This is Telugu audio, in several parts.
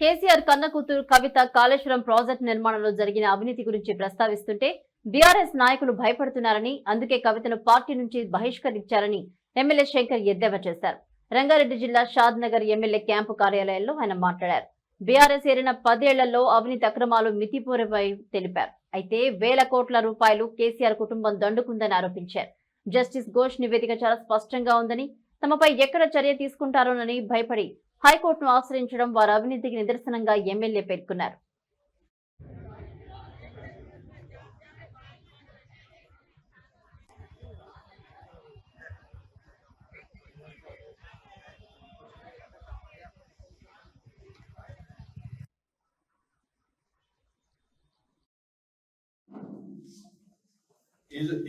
కేసీఆర్ కన్నకూతురు కవిత కాళేశ్వరం ప్రాజెక్టు నిర్మాణంలో జరిగిన అవినీతి గురించి ప్రస్తావిస్తుంటే బీఆర్ఎస్ నాయకులు భయపడుతున్నారని అందుకే కవితను పార్టీ నుంచి బహిష్కరించారని ఎమ్మెల్యే శంకర్ ఎద్దేవా చేశారు. రంగారెడ్డి జిల్లా షాద్ నగర్ ఎమ్మెల్యే క్యాంపు కార్యాలయంలో ఆయన మాట్లాడారు. బీఆర్ఎస్ ఏరిన పదేళ్ళలో అవినీతి అక్రమాలు మితిపూరిపై తెలిపారు. అయితే వేల కోట్ల రూపాయలు కేసీఆర్ కుటుంబం దండుకుందని ఆరోపించారు. జస్టిస్ ఘోష్ నివేదిక చాలా స్పష్టంగా ఉందని తమపై ఎక్కడ చర్య తీసుకుంటారోనని భయపడి హైకోర్టును ఆశ్రయించడం వారి అవినీతికి నిదర్శనంగా ఎమ్మెల్యే పేర్కొన్నారు.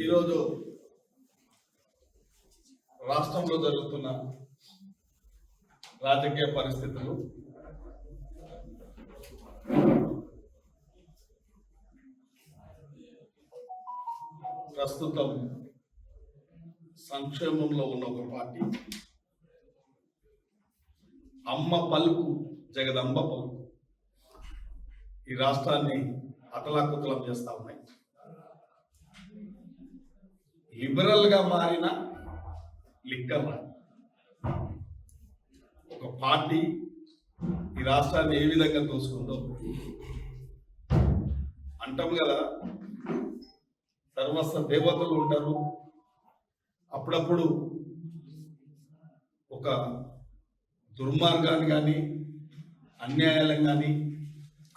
ఈరోజు రాష్ట్రంలో జరుగుతున్న రాజకీయ పరిస్థితులు. ప్రస్తుతం సంక్షేమంలో ఉన్న ఒక పార్టీ. అమ్మ పలుకు జగదంబ పలుకు. ఈ రాష్ట్రాన్ని అతలాకుతలం చేస్తా ఉన్నాయి. లిబరల్గా మారిన లిక్కర్ రా. పార్టీ ఈ రాష్ట్రాన్ని ఏ విధంగా దోసుకుందో. అంటాం కదా సర్వస్వ దేవతలు ఉంటారు. అప్పుడప్పుడు ఒక దుర్మార్గాన్ని కానీ అన్యాయాలను కానీ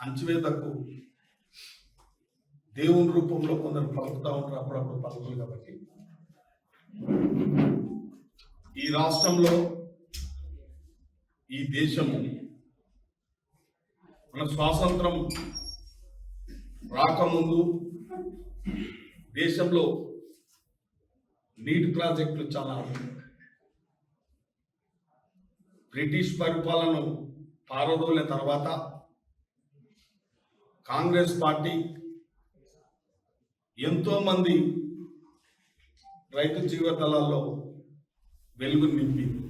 అంచువేతకు దేవుని రూపంలో కొందరు పలుకుతూ ఉంటారు అప్పుడప్పుడు పలుకులు కాబట్టి. ఈ రాష్ట్రంలో ఈ దేశము మన స్వాతంత్రం రాకముందు దేశంలో నీటి ప్రాజెక్టులు చాలా బ్రిటిష్ పరిపాలన పారదోలిన తర్వాత కాంగ్రెస్ పార్టీ ఎంతోమంది రైతు జీవితాలలో వెలుగు నింపింది.